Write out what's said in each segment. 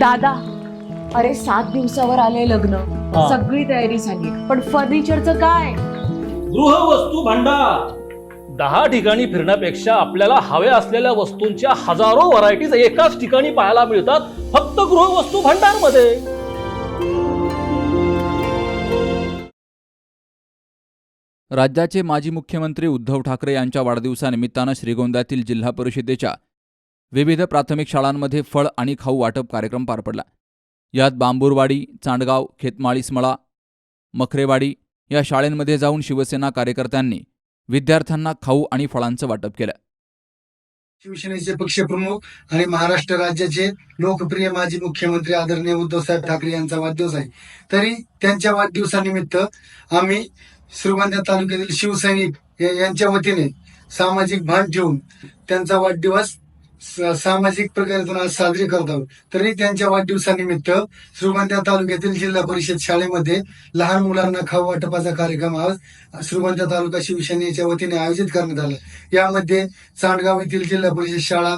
दादा अरे सात दिवसावर आले लग्न. हा. सगळी तयारी झाली. पण फर्निचरचं काय? गृहवस्तू भांडार. दहा ठिकाणी फिरण्यापेक्षा आपल्याला हव्या असलेल्या वस्तूंच्या हजारो व्हरायटीज एकाच ठिकाणी पाहायला मिळतात फक्त गृहवस्तू भांडारमध्ये राज्याचे माजी मुख्यमंत्री उद्धव ठाकरे यांच्या वाढदिवसानिमित्तानं श्रीगोंद्यातील जिल्हा परिषदेच्या विविध प्राथमिक शाळांमध्ये फळ आणि खाऊ वाटप कार्यक्रम पार पडला. यात बांबूरवाडी चांडगाव खेतमाळीस्मळा मखरेवाडी या शाळेंमध्ये जाऊन शिवसेना कार्यकर्त्यांनी विद्यार्थ्यांना खाऊ आणि फळांचं वाटप केलं. शिवसेनेचे पक्षप्रमुख आणि महाराष्ट्र राज्याचे लोकप्रिय माजी मुख्यमंत्री आदरणीय उद्धवसाहेब ठाकरे यांचा वाढदिवस आहे. तरी त्यांच्या वाढदिवसानिमित्त आम्ही श्रीगोंदा तालुक्यातील शिवसैनिक यांच्या वतीने सामाजिक भान ठेवून त्यांचा वाढदिवस सामाजिक प्रकारातून आज साजरे करत आहोत तरी त्यांच्या वाढदिवसानिमित्त श्रीमंत्या तालुक्यातील जिल्हा परिषद शाळेमध्ये लहान मुलांना खाऊ वाटपाचा कार्यक्रम आज श्रीमंत्या तालुका शिवसेनेच्या वतीने आयोजित करण्यात आला. यामध्ये चांडगाव येथील जिल्हा परिषद शाळा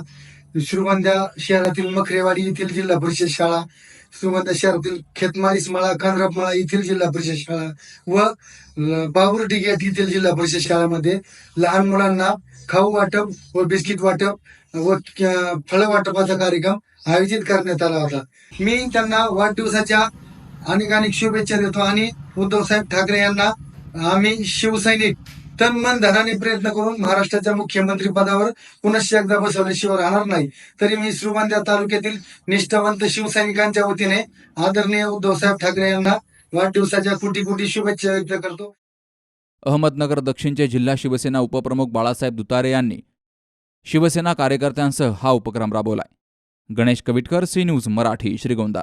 श्रीमंत्या शहरातील मखरेवाडी येथील जिल्हा परिषद शाळा श्रीमंत शहरातील खेतमारीसमळा मळा येथील जिल्हा परिषद शाळा व बाबुरटी गेट येथील जिल्हा परिषद शाळामध्ये लहान मुलांना खाऊ वाटप व बिस्किट वाटप व फळ वाटपाचा कार्यक्रम आयोजित करण्यात आला होता. मी त्यांना वाढदिवसाच्या अनेक अनेक शुभेच्छा देतो आणि उद्धव साहेब ठाकरे यांना आम्ही शिवसैनिक तन मन धनाने प्रयत्न करून महाराष्ट्राच्या मुख्यमंत्री पदावर पुनश्च एकदा बसवल्याशिवाय राहणार नाही. तरी मी श्रीगोंदा तालुक्यातील निष्ठावंत शिवसैनिकांच्या वतीने आदरणीय उद्धवसाहेब ठाकरे यांना वाढदिवसाच्या कोटी कोटी शुभेच्छा व्यक्त करतो. अहमदनगर दक्षिणचे जिल्हा शिवसेना उपप्रमुख बाळासाहेब दुतारे यांनी शिवसेना कार्यकर्त्यांसह हा उपक्रम राबवलाय. Ganesh Kavitkar C news Marathi Shrigonda.